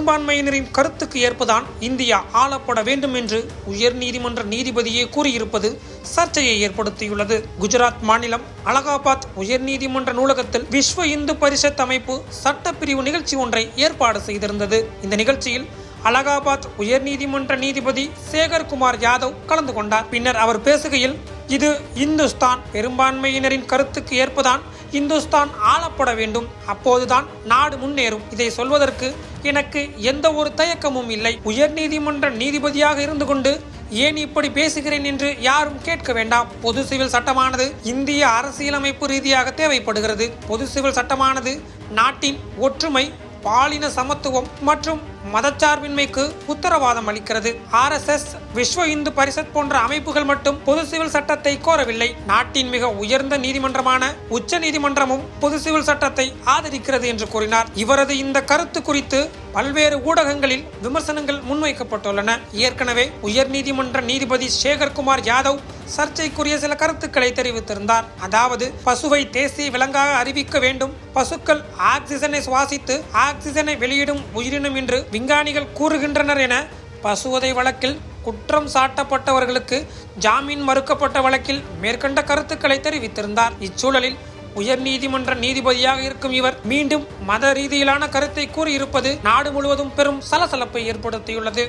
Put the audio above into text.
பெரும்பான்மையினரின் கருத்துக்கு ஏற்பதான் இந்தியா ஆளப்பட வேண்டும் என்று உயர்நீதிமன்ற நீதிபதியே கூறியிருப்பது சர்ச்சையை ஏற்படுத்தியுள்ளது. குஜராத் மாநிலம் அலகாபாத் உயர்நீதிமன்ற நூலகத்தில் விஸ்வ இந்து பரிஷத் அமைப்பு சட்டப்பிரிவு நிகழ்ச்சி ஒன்றை ஏற்பாடு செய்திருந்தது. இந்த நிகழ்ச்சியில் அலகாபாத் உயர்நீதிமன்ற நீதிபதி சேகர்குமார் யாதவ் கலந்து கொண்டார். பின்னர் அவர் பேசுகையில் இது இந்துஸ்தான் பெரும்பான்மையினரின் கருத்துக்கு ஏற்பதான் இந்துஸ்தான் ஆளப்பட வேண்டும். அப்போதுதான் நாடு முன்னேறும். இதை சொல்வதற்கு எனக்கு எந்த ஒரு தயக்கமும் இல்லை. உயர்நீதிமன்ற நீதிபதியாக இருந்து கொண்டு ஏன் இப்படி பேசுகிறேன் என்று யாரும் கேட்க வேண்டாம். பொது சிவில் சட்டமானது இந்திய அரசியலமைப்பு ரீதியாக தேவைப்படுகிறது. பொது சிவில் சட்டமானது நாட்டின் ஒற்றுமை பாலின சமத்துவம் மற்றும் மதச்சார்பின்மைக்கு உத்தரவாதம் அளிக்கிறது. ஆர்எஸ்எஸ் விஸ்வ இந்து பரிஷத் போன்ற அமைப்புகள் மட்டும் பொது சிவில் சட்டத்தை கோரவில்லை. நாட்டின் மிக உயர்ந்த நீதிமன்றமான உச்ச நீதிமன்றமும் பொது சிவில் சட்டத்தை ஆதரிக்கிறது என்று கூறினார். இவரது இந்த கருத்து குறித்து பல்வேறு ஊடகங்களில் விமர்சனங்கள் முன்வைக்கப்பட்டுள்ளன. ஏற்கனவே உயர்நீதிமன்ற நீதிபதி சேகர்குமார் யாதவ் சர்ச்சைக்குரிய சில கருத்துக்களை தெரிவித்திருந்தார். அதாவது பசுவை தேசிய விலங்காக அறிவிக்க வேண்டும். பசுக்கள் ஆக்சிஜனை சுவாசித்து ஆக்சிஜனை வெளியிடும் உயிரினம் என்று விஞ்ஞானிகள் கூறுகின்றனர் என பசுவதை வழக்கில் குற்றம் சாட்டப்பட்டவர்களுக்கு ஜாமீன் மறுக்கப்பட்ட வழக்கில் மேற்கண்ட கருத்துக்களை தெரிவித்திருந்தார். இச்சூழலில் உயர் நீதிமன்ற நீதிபதியாக இருக்கும் இவர் மீண்டும் மத ரீதியிலான கருத்தை கூறியிருப்பது நாடு முழுவதும் பெரும் சலசலப்பை ஏற்படுத்தியுள்ளது.